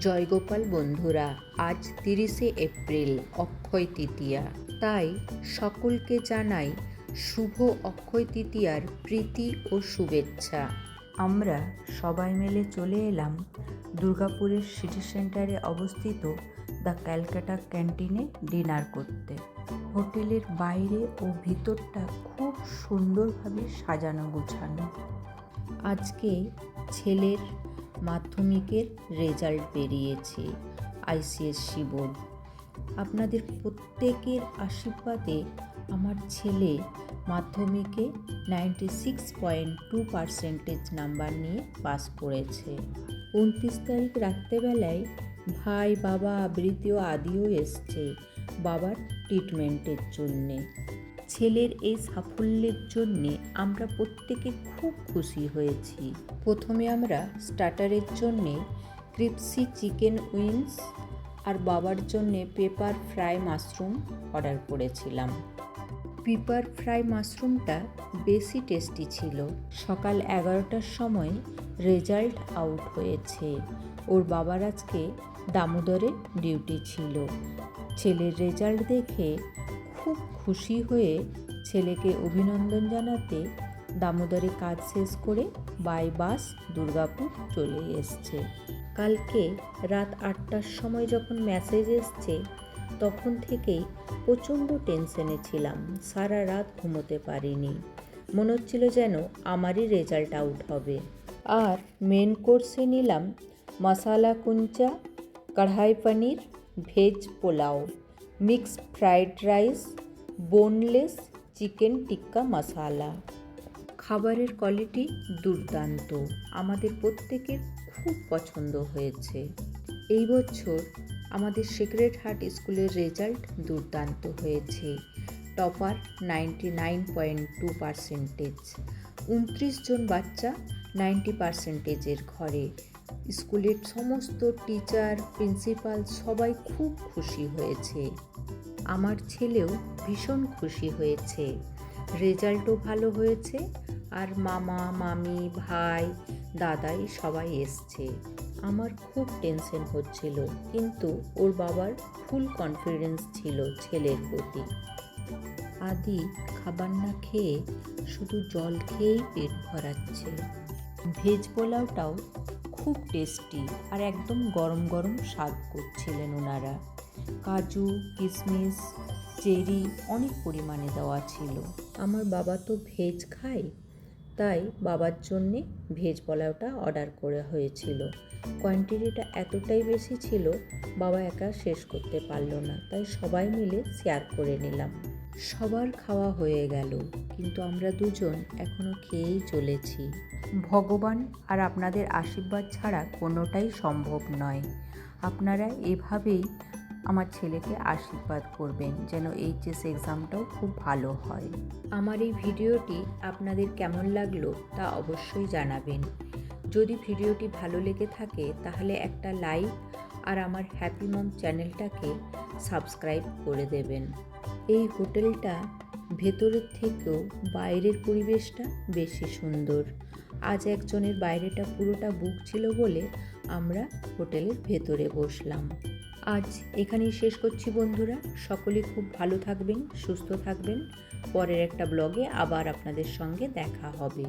জয়গোপাল বন্ধুরা, আজ তিরিশে এপ্রিল, অক্ষয় তৃতীয়া। তাই সকলকে জানাই শুভ অক্ষয় তৃতীয়ার প্রীতি ও শুভেচ্ছা। আমরা সবাই মিলে চলে এলাম দুর্গাপুরের সিটি সেন্টারে অবস্থিত দ্য ক্যালকাটা ক্যান্টিনে ডিনার করতে। হোটেলের বাইরে ও ভিতরটা খুব সুন্দরভাবে সাজানো গোছানো আজকে ছেলের মাধ্যমিকের রেজাল্ট বেরিয়েছে আইসিএসসি বোর্ড আপনাদের প্রত্যেকের আশীর্বাদে আমার ছেলে মাধ্যমিকে ninety six point two percentage number নিয়ে পাস করেছে। উনত্রিশ তারিখ রাত্রেবেলায় ভাই, বাবা আবৃত্তি আদিও এসছে বাবার ট্রিটমেন্টের জন্যে। ছেলের এই সাফল্যের জন্যে আমরা প্রত্যেকে খুব খুশি হয়েছি। প্রথমে আমরা স্টার্টারের জন্যে ক্রিপসি চিকেন উইংস আর বাবার জন্যে পেপার ফ্রাই মাশরুম অর্ডার করেছিলাম। পেপার ফ্রাই মাশরুমটা বেশি টেস্টি ছিল। সকাল এগারোটার সময় রেজাল্ট আউট হয়েছে। ওর বাবার আজকে দামোদরে ডিউটি ছিল। ছেলের রেজাল্ট দেখে খুব খুশি হয়ে ছেলেকে অভিনন্দন জানাতে দামোদরে কাজ শেষ করে বাই বাস দুর্গাপুর চলে এসছে। কালকে রাত আটটার সময় যখন মেসেজ এসছে, তখন থেকেই প্রচণ্ড টেনশনে ছিলাম, সারা রাত ঘুমোতে পারিনি। মনে হচ্ছিল যেন আমারই রেজাল্ট আউট হবে। আর মেন কোর্সে নিলাম masala কুঞ্চা, kadai paneer, veg pulao. Mixed fried rice, boneless chicken tikka masala. খাবারের কোয়ালিটি দুর্দান্ত। আমাদের প্রত্যেকের খুব পছন্দ হয়েছে। এই বছর আমাদের সিক্রেট হার্ট স্কুলের রেজাল্ট দুর্দান্ত হয়েছে। Topper ninety nine point two percentage. উনত্রিশ জন বাচ্চা নাইনটি পার্সেন্টেজের ঘরে। স্কুলের সমস্ত টিচার, প্রিন্সিপাল সবাই খুব খুশি হয়েছে। আমার ছেলেও ভীষণ খুশি হয়েছে। রেজাল্টও ভালো হয়েছে আর মামা, মামি, ভাই, দাদাই সবাই এসছে। আমার খুব টেনশন হচ্ছিল, কিন্তু ওর বাবার ফুল কনফিডেন্স ছিল ছেলের প্রতি। আদি খাবার না খেয়ে শুধু জল খেয়েই পেট ভরাচ্ছে। ভেজ পোলাওটাও খুব টেস্টি আর একদম গরম গরম স্বাদ করছিলেন ওনারা। কাজু কিশমিশ চেরি অনেক পরিমাণে দেওয়া ছিল। আমার বাবা তো ভেজ খায়, তাই বাবার জন্যে ভেজ পোলাওটা অর্ডার করা হয়েছিল। কোয়ান্টিটিটা এতটাই বেশি ছিল, বাবা একা শেষ করতে পারল না, তাই সবাই মিলে শেয়ার করে নিলাম। সবার খাওয়া হয়ে গেল, কিন্তু আমরা দুজন এখনও খেয়েই চলেছি। ভগবান আর আপনাদের আশীর্বাদ ছাড়া কোনোটাই সম্ভব নয়। আপনারা এভাবেই আমার ছেলেকে আশীর্বাদ করবেন যেন এইচএস এক্সামটাও খুব ভালো হয়। আমার এই ভিডিওটি আপনাদের কেমন লাগল তা অবশ্যই জানাবেন। যদি ভিডিওটি ভালো লেগে থাকে তাহলে একটা লাইক আর আমার হ্যাপি মম চ্যানেলটাকে সাবস্ক্রাইব করে দেবেন। এই হোটেলটা ভেতরের থেকেও বাইরের পরিবেশটা বেশি সুন্দর। আজ একজনের বাইরেটা পুরোটা বুক ছিল বলে আমরা হোটেলের ভেতরে বসলাম। আজ এখানেই শেষ করছি বন্ধুরা। সকলে খুব ভালো থাকবেন, সুস্থ থাকবেন। পরের একটা ব্লগে আবার আপনাদের সঙ্গে দেখা হবে।